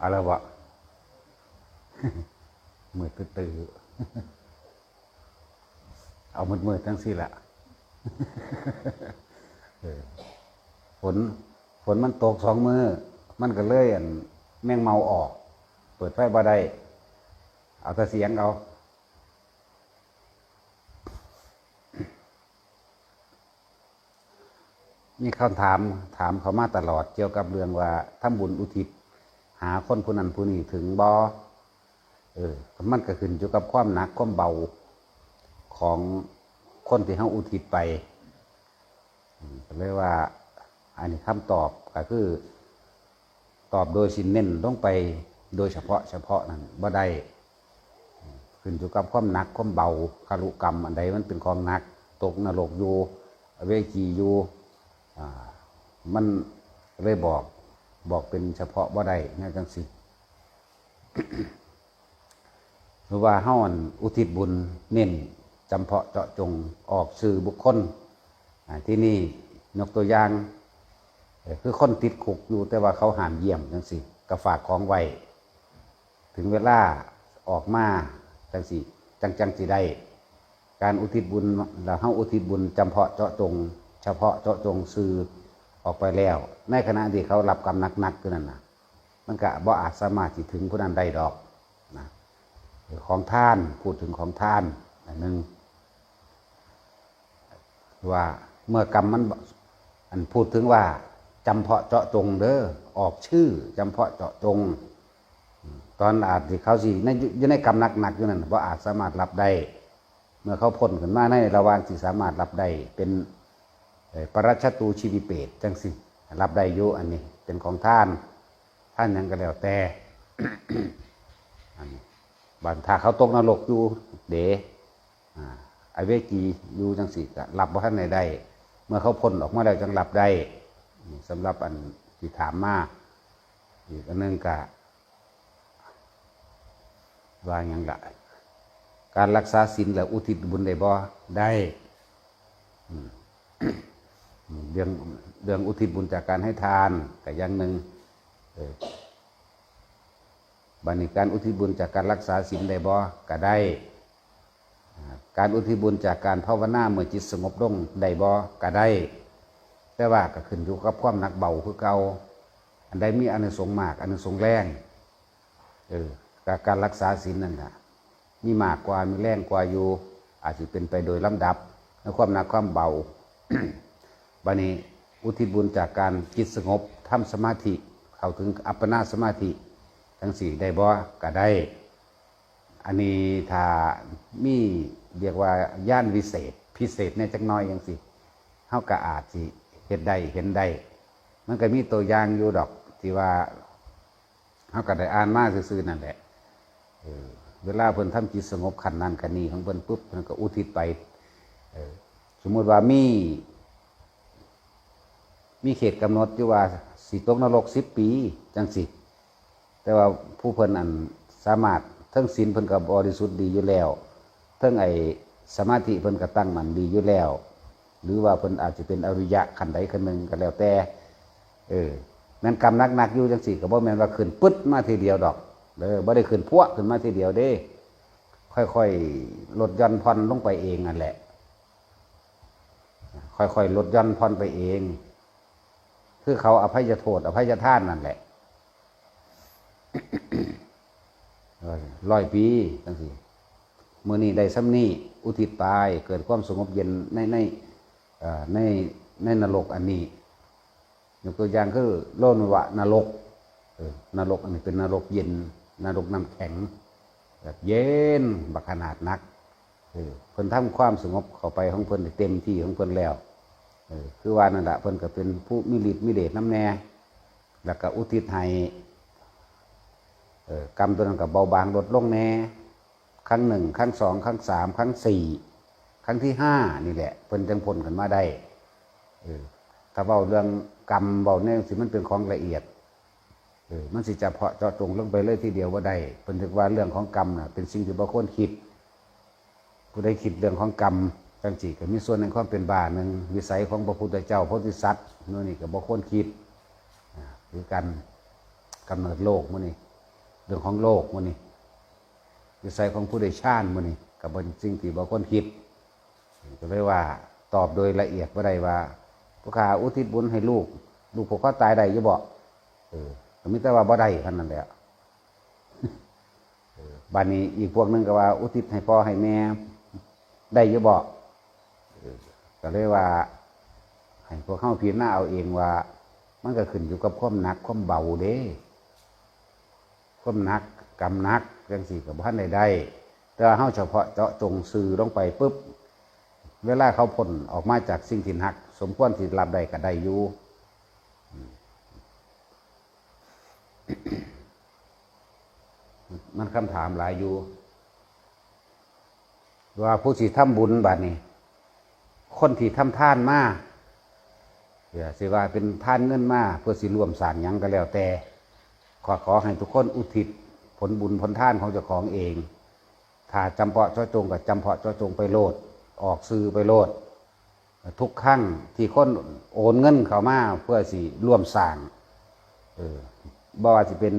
อาละวะมืดตื้อๆเอามืดมืดทั้งสิ้นละฝนฝนมันตกสองมือ มันก็เลยอั่นแมงเมาออก เปิดไฟบ่ได้ เอาแต่เสียงเอามีคำถามถามเขามาตลอดเกี่ยวกับเรื่องว่าทำบุญอุทิศ หาคนผู้นั้นผู้นี้ถึงบอเออมันก็ขึ้นอยู่กับความหนักความเบาของคนที่เขาอุทิศไปอืมก็เลว่า อันนี้คำตอบก็คือ ตอบโดยสินเน้นต้องไปโดยเฉพาะเฉพาะนั่นบ่ได้ขึ้นอยู่กับความหนักความเบาคารุกรรม อันใดมันเป็นของหนัก ตกนรกอยู่เวจีอยู่มันเลยบอก บอกเป็นเฉพาะว่ได้น่จังสิหรือว่าเฮาอั่นอุทิศบุญเน้นจำเพาะเจาะจงออกสื่อบุคคลที่นี่ยกตัวอย่าง คือคนติดคุกอยู่แต่ว่าเขาหามเยี่ยมจังสิก็ฝากของไว้ถึงเวลาออกมาจังสิจังจังสิได้การอุทิศบุญเราเฮาอุทิศบุญจำเพาะเจาะจง เฉพาะเจาะจงสื่อ ออกไปแล้ว ในขณะที่เขารับกรรมหนักๆคือนั่นนะมันก็บ่อาจสามารถที่ถึงผู้นั้นได้ดอกนะของท่านพูดถึงของท่านอันหนึ่งว่าเมื่อกรรมมันอันพูดถึงว่าจำเพาะเจาะจงเด้อออกชื่อจำเพาะเจาะจง ตอนอาจที่เขาสิในอยู่ในกรรมหนักๆอยู่นั่นว่าอาจสามารถรับได้ เมื่อเขาพ้นขึ้นมาในระหว่างที่สามารถรับได้เป็น ปรัชชตูชีวิเปตจังสิรับได้อยู่อันนี้เป็นของท่าน ท่านยังก็แล้วแต่อันนี้บันถ้าเขาตกนรกอยู่เดอไอเวกีอยู่จังสิกรับว่าท่านใดได้ เมื่อเขาพ้นออกมาแล้วจังรับได้สำหรับอันที่ถามมาอีกอันนึงก็ว่าหยังละการรักษาศีลและอุทิศบุญได้บ่ได้อืม เรื่องเรื่องอุทิศบุญจากการให้ทานก็อย่างหนึ่งบันี้การอุทิศบุญจากการรักษาศีลได้บ่ก็ได้ การอุทิศบุญจากการภาวนาเมื่อจิตสงบลงได้บ่ก็ได้ แต่ว่าก็ขึ้นอยู่กับความหนักเบาคือเก่าอันใดมีอานิสงส์มากอานิสงส์แรงเออการการรักษาศีลนั่นน่ะมีมากกว่ามีแรงกว่าอยู่ อาจจะเป็นไปโดยลำดับในความหนักความเบา บันนี้อุทิศบุญจากการจิตสงบทำสมาธิ เข้าถึงอัปปนาสมาธิ ทั้งสี่ได้บ่ก็ได้ อันนี้ถ้ามีเรียกว่าย่านวิเศษ พิเศษในจักน้อยอย่างสิเฮาก็อาจสิเห็นได้เห็นได้ มันก็มีตัวอย่างอยู่ดอกที่ว่าเฮาก็ได้อ่านมาซื่อๆนั่นแหละเวลาเพิ่นทำจิตสงบขันนั้นขันนี้ของเพิ่นปุ๊บเพิ่นก็อุทิศไปสมมติว่ามี มีเขตกำหนดอยู่ว่าสิตกนรกสิบปีจังสิ แต่ว่าผู้เพิ่นอันสามารถทั้งศีลเพิ่นก็บริสุทธิ์ดีอยู่แล้วทั้งไอสมาธิเพิ่นก็ตั้งมั่นดีอยู่แล้ว หรือว่าเพิ่นอาจจะเป็นอริยะขันใดขันหนึ่งก็แล้วแต่ เออแม่นกรรมนักๆอยู่จังสิก็บ่แม่นว่าขึ้นปึ๊ดมาทีเดียวดอกเด้อบ่ได้ขึ้นพวกขึ้นมาทีเดียวเด้ ค่อยๆลดย่อนผ่อนลงไปเองนั่นแหละ ค่อยๆลดย่อนผ่อนไปเอง คือเขาอภัยโทษอภัยทานนั่นแหละร้อยปีจังสิมื่อนี้ได้ซ้ำนี้อุทิศตายเกิดความสงบเย็นในในในในนรกอันนี้ยกตัวอย่างคือโลนวะนรกนรกอันนี้เป็นนรกเย็น นรกน้ำแข็ง แบบเย็นบักขนาดนักเออเพิ่นทำความสงบเข้าไปของเพิ่นเต็มที่ของเพิ่นแล้ว คือว่านั่นแหละเพิ่นก็เป็นผู้มีฤทธิ์มีเดชน้ำแน่แล้วก็อุทิศให้กรรมตัวนั้นก็เบาบางลดลงแน่ครั้งหนึ่งครั้งสองครั้งสามครั้งสี่ครั้งที่ห้านี่แหละเพิ่นจังพ้นกันมาได้ถ้าเบาเรื่องกรรมเบาเนี่ยสิมันเป็นของละเอียดมันสิจะเพาะเจาะจงลงไปเลยทีเดียวว่าได้เพิ่นถึกว่าเรื่องของกรรมน่ะเป็นสิ่งที่บ่ควรคิดผู้ใดคิดเรื่องของกรรม จังสิก็มีส่วนในความเป็นบาหนึ่งวิสัยของพระพุทธเจ้าพระโพธิสัตว์นู่นนี่ก็บ่ควรคิดอ่าคือการกำเนิดโลกมื้อนี้รื่องของโลกมันนี่วิสัยของผู้ใดชาญมันนี่กับบนสิ่งที่บางคนคิดก็เลยว่าตอบโดยละเอียดว่าได้ว่าผู้ขาอุทิศบุญให้ลูก ลูกผมก็ตายได้ยังบอกเออก็มิแต่ว่าบ่ได้แค่นั้นและเออบ้านนี้อีกพวกหนึงก็ว่า อุทิศให้พ่อให้แม่ได้ยังบอก ก็เลยว่าให้พวกเข้าพิจารณาเอาเองว่า มันก็ขึ้นอยู่กับความหนักความเบาเด้ความหนักกำหนักจังสี่กับพันใดได้แต่ว่าเฮาเฉพาะเจาะจงซื้อลงไปปุ๊บเวลาเขาผลออกมาจากสิ่งที่หัก สมควรที่รับได้ก็ได้อยู่มันคำถามหลายอยู่ ว่าผู้ที่ทำบุญบัดนี้ คนที่ทำท่านมาเดี๋ยวสิว่าเป็นท่านเงินมาเพื่อสิรวมสางหยังก็แล้วแต่ ขอขอให้ทุกคนอุทิศผลบุญผลท่านของเจ้าของเอง ถ้าจำเพาะเจ้าจงกับจำเพาะเจ้าจงไปโลด ออกซื้อไปโลด ทุกครั้งที่คนโอนเงินเข้ามาเพื่อสิร่วมสร้างเออบ่ว่าจะเป็น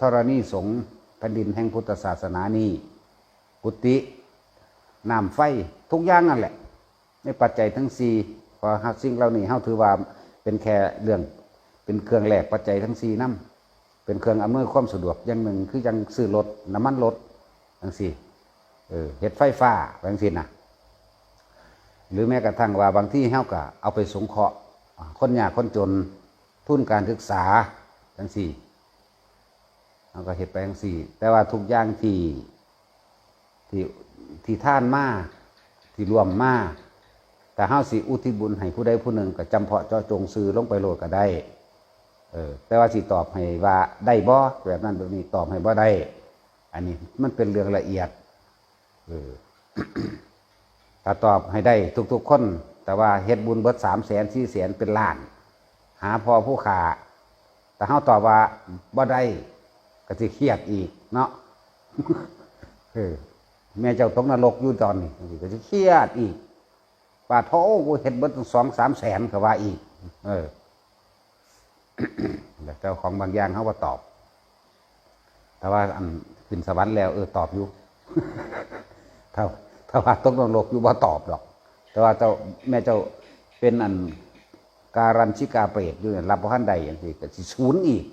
ธรณีสงฆ์แผ่นดินแห่งพุทธศาสนานี้กุฏิน้ำไฟทุกอย่างนั่นแหละ ในปัจจัยทั้งสี่เพอสิ่งเหล่านี้เฮาถือว่าเป็นแค่เรื่อง เป็นเครื่องแหลกปัจจัยทั้งสี่นํเป็นเครื่องอำนวยความสะดวกอย่างหนึ่งคือยังซื้อรถน้ำมันรถทั้งสี่เออเฮ็ดไฟฟ้าทั้งสิ้นะหรือแม้กระทั่งว่าบางที่เฮาก็เอาไปสงเคราะห์คนยากคนจนทุนการศึกษาทั้งสี่เราก็เห็ดไปทั้งสี่ แต่ว่าทุกอย่างที่ที่ที่ท่านมาที่รวมมา แต่เฮาสิอุทิศบุญให้ผู้ใดผู้หนึ่งก็จำเพาะเจาะจงซื้อลงไปโหลดก็ได้ เออ แต่ว่าสิตอบให้ว่าได้บ่แบบนั้นแบบนี้ตอบให้บ่ได้ อันนี้มันเป็นเรื่องละเอียด เออถ้าตอบให้ได้ทุก ๆ คน แต่ว่าเฮ็ดบุญเบิดสามแสนสี่แสนเป็นล้าน หาพอผู้ขาแต่เขาตอบว่าบ่ได้ก็สิเครียดอีก เนาะเออแม่เจ้าตกนรกอยู่ตอนนี้ก็สิเครียดอีก ป่าโทกูเฮ็ดเบิดตั้งสองสามแสนก็ว่าอีก เออแล้วเจ้าของบางอย่างเขาว่าตอบ แต่ว่าอันขึ้นสวรรค์แล้ว เออตอบอยู่ถ้าถ้าว่าตกนรกอยู่บ่ตอบหรอก แต่ว่าเจ้าแม่เจ้าเป็นอันการันชิกาเปรตอยู่เนี่ยรับบ่ทันใดอย่างที่ก็สิศูนย์อีก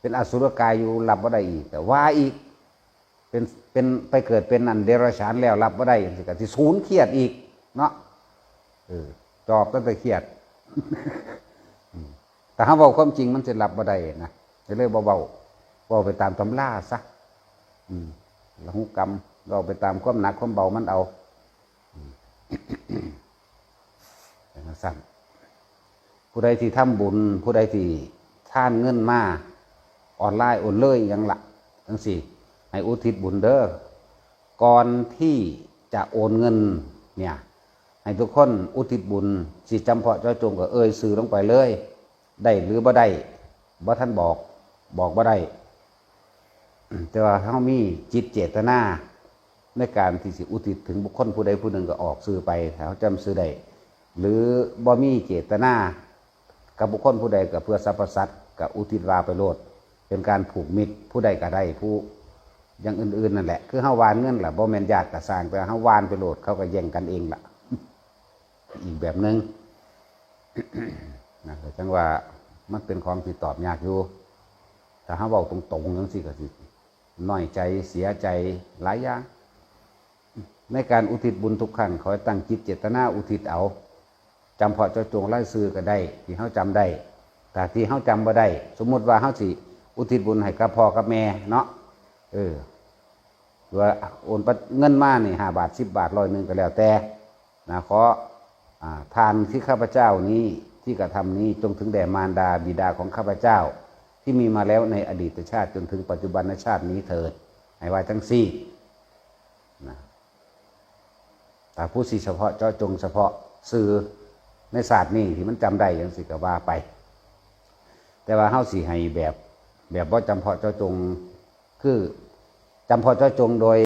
เป็นอสุรกายอยู่รับบ่ได้อีก แต่ว่าอีก เป็นเป็นไปเกิดเป็นอันเดรัจฉานแล้วรับบ่ได้อย่างที่ก็สิศูนย์เครียดอีก เนาะ เออจอบตั้งแต่เครียดแต่ถ้าเว้าความจริงมันจะรับบ่ได้นะจะเลยเบาๆเว้าไปตามตำราซะอืมละหุกรรมเราไปตามความหนักความเบามันเอาอย่งนั้นสั้นผู้ใดที่ทำบุญ ผู้ใดที่ท่านเงินมาออนไลน์โอนเลยยังละทั้งสี่ให้อุทิศบุญเด้อก่อนที่จะโอนเงินเนี่ย ให้ทุกคนอุทิศบุญสิจำเพาะเจ้าจงก็เอ่ยสื่อลงไปเลย ได้หรือบ่ได้บ่ท่านบอกบอกบ่ได้แต่ว่าเขามีจิตเจตนาในการที่สิอุทิศถึงบุคคลผู้ใดผู้หนึ่งก็ออกซื้อไปถ้าเขาจำซื้อได้หรือบ่มีเจตนากับบุคคลผู้ใดกับเพื่อสรรพสัตว์กับอุทิศวาไปโลดเป็นการผูกมิตรผู้ใดก็ได้ผู้อย่างอื่นๆนั่นแหละ คือเฮาวานเงินแหละบ่แม่นญาติกะสร้างแต่เฮาวานไปโลดเขาก็แย่งกันเองล่ะ อีกแบบหนึงนะแต่จังว่ามันเป็นของที่ตอบยากอยู่ถ้าเฮาเว้าตรงๆจังซี่ก็สิน้อยใจเสียใจหลายอย่างในการอุทิศบุญทุกครั้งขอตั้งจิตเจตนาอุทิศเอาจำเพาะเจ้าจงไล่ซื้อก็ได้ ที่เฮาจำได้ แต่ที่เฮาจำบ่ได้ สมมติว่าเฮาสิอุทิศบุญให้กับพ่อกับแม่เนาะเออว่าโอนเงินมานี่ห้าบาทสิบบาทร้อยหนึ่งก็แล้วแต่นะขออ่า ทานที่ข้าพเจ้านี้ที่กระทำนี้จงถึงแด่มารดาบิดาของข้าพเจ้า ที่มีมาแล้วในอดีตชาติจนถึงปัจจุบันชาตินี้เถิดให้ไว้ทั้งสี่นะแต่ผู้สิเฉพาะเจ้าจงเฉพาะสื่อในศาสตร์นี้ที่มันจำได้ยังสิกว่าไป แต่ว่าเฮาสิให้แบบ แบบว่าจำเพาะเจ้าจงคือจำเพาะเจ้าจงโดย